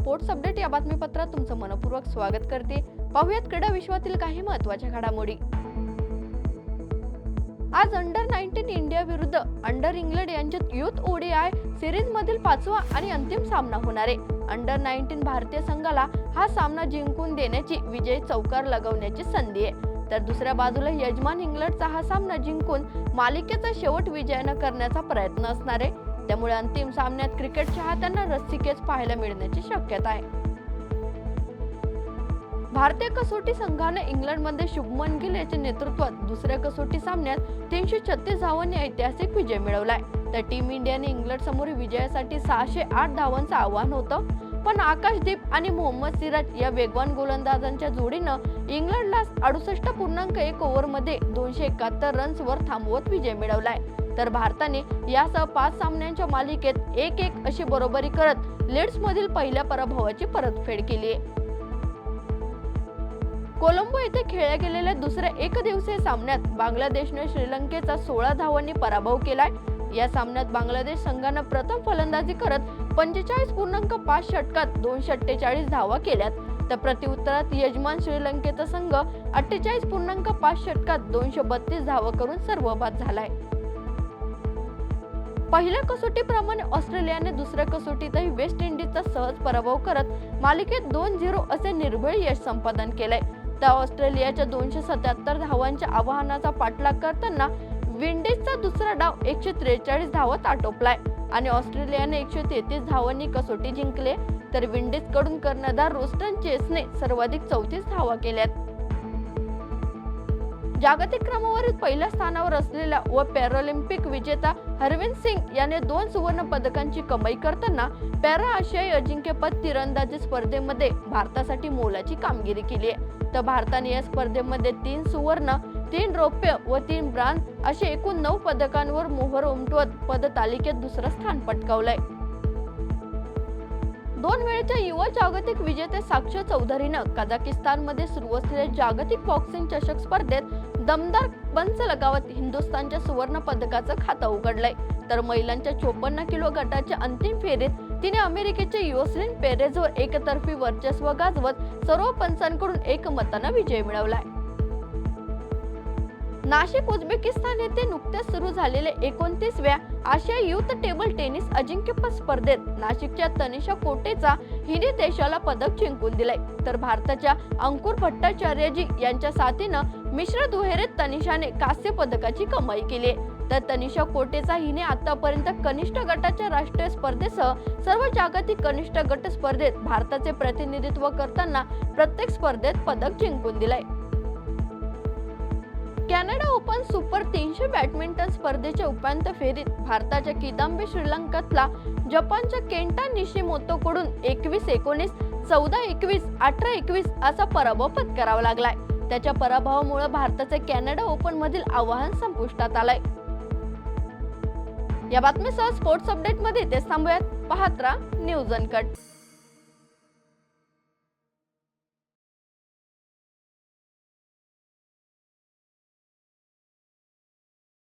Sports update या बातमीपत्रात तुमचं मनपूर्वक स्वागत करते. पाहुयात क्रीडा विश्वातील काही महत्त्वाच्या घडामोडी. आज अंडर नाईन्टीन इंडिया विरुद्ध अंडर इंग्लंड यांच्यात युथ ओडीआय सिरीज मधील पाचवा आणि अंतिम सामना होणार आहे. अंडर नाईन्टीन भारतीय संघाला हा सामना जिंकून देण्याची विजय चौकार लगवण्याची संधी आहे. तर दुसऱ्या बाजूला यजमान इंग्लंडचा हा सामना जिंकून मालिकेचा शेवट विजयानं करण्याचा प्रयत्न असणार आहे. त्यामुळे अंतिम सामन्यात क्रिकेट चाहत्यांना रस्सीकेच पाहायला मिळण्याची शक्यता आहे. भारतीय कसोटी संघाने इंग्लंडमध्ये शुभमन गिल याच्या नेतृत्वात दुसऱ्या कसोटी सामन्यात तीनशे छत्तीस धावांनी ऐतिहासिक विजय मिळवलाय. तर टीम इंडियाने इंग्लंड समोर विजयासाठी सहाशे आठ धावांचं आव्हान होतं. पण आकाशदीप आणि मोहम्मद सिराज या वेगवान गोलंदाजांच्या जोडीनं इंग्लंडला अडुसष्ट पूर्णांक एक ओव्हरमध्ये दोनशे एकाहत्तर रन्सवर थांबवत विजय मिळवलाय. तर भारताने यासह पाच सामन्यांच्या मालिकेत एक एक अशी बरोबरी करत लीड्स मधील पहिल्या पराभवाची परतफेड केली आहे. कोलंबो येथे खेळल्या गेलेल्या दुसऱ्या एकदिवसीय सामन्यात बांगलादेशने श्रीलंकेचा सोळा धावांनी पराभव केलाय. या सामन्यात बांगलादेश संघानं प्रथम फलंदाजी करत पंचेचाळीस पूर्णांक पाच षटकात दोनशे अठ्ठेचाळीस धावा केल्यात. तर प्रत्युत्तरात यजमान श्रीलंकेचा संघ अठ्ठेचाळीस पूर्णांक पाच षटकात दोनशे बत्तीस धावा करून सर्वबाद झालाय. पहिल्या कसोटीप्रमाणे ऑस्ट्रेलियाने दुसऱ्या कसोटीतही वेस्ट इंडिजचा सहज पराभव करत मालिकेत दोन झिरो असे निर्भय यश संपादन केले त्या ऑस्ट्रेलियाच्या दोनशे सत्याहत्तर धावांच्या आवाहनाचा पाठलाग करताना विंडीजचा दुसरा डाव एकशे त्रेचाळीस धावत आटोपलाय. आणि ऑस्ट्रेलियाने एकशे तेहतीस धावांनी कसोटी जिंकले तर विंडीजकडून कर्णधार रोस्टन चेसने सर्वाधिक चौतीस धावा केल्यात. जागतिक क्रमवारीत पहिल्या स्थानावर असलेला व पॅरालिम्पिक विजेता हरविंद सिंग याने दोन सुवर्ण पदकांची कमाई करताना पॅरा आशियाई अजिंक्यपद तिरंदाजी स्पर्धेमध्ये भारतासाठी मोलाची कामगिरी केली आहे. तर भारताने या स्पर्धेमध्ये तीन सुवर्ण तीन रौप्य व तीन ब्रांज असे एकूण नऊ पदकांवर मोहर उमटवत पदतालिकेत दुसरं स्थान पटकावलंय. दोन वेळेच्या युवा जागतिक विजेते साक्ष चौधरीनं कझाकिस्तानमध्ये सुरू असलेल्या जागतिक बॉक्सिंग चषक स्पर्धेत दमदार पंच लगावत हिंदुस्थानच्या सुवर्ण पदकाचं खातं उघडलंय. तर महिलांच्या चोपन्न किलो गटाच्या अंतिम फेरीत तिने अमेरिकेच्या युसलिन पेरेझवर एकतर्फी वर्चस्व गाजवत सर्व पंचांकडून एकमतानं विजय मिळवलाय. नाशिक उझबेकिस्तान येथे नुकत्याच सुरू झालेल्या एकोणतीसव्या आशिया युथ टेबल टेनिस अजिंक्यपद स्पर्धेत नाशिकच्या तनिषा कोटेचा हिने देशाला पदक जिंकून दिलंय. तर भारताच्या अंकुर भट्टाचार्यजी यांच्या साथीनं मिश्र दुहेरीत तनिषाने कांस्य पदकाची कमाई केली. तर तनिषा कोटेचा हिने आतापर्यंत कनिष्ठ गटाच्या राष्ट्रीय स्पर्धेसह सर्व जागतिक कनिष्ठ गट स्पर्धेत भारताचे प्रतिनिधित्व करताना प्रत्येक स्पर्धेत पदक जिंकून दिलंय. कॅनडा ओपन सुपर तीनशे बॅडमिंटन स्पर्धेच्या उपांत्य फेरीत भारताच्या किदांबी श्रीलंकातला जपानच्या केंटा निशिमोतोकडून एकवीस एकोणीस चौदा एकवीस अठरा एकवीस असा पराभव पत्करावा लागलाय. त्याच्या पराभवामुळे भारताचे कॅनडा ओपन मधील आव्हान संपुष्टात आलंय. या बातमीसह स्पोर्ट्स अपडेटमध्ये ते थांबूयात. पाहत राहा न्यूज अनकट.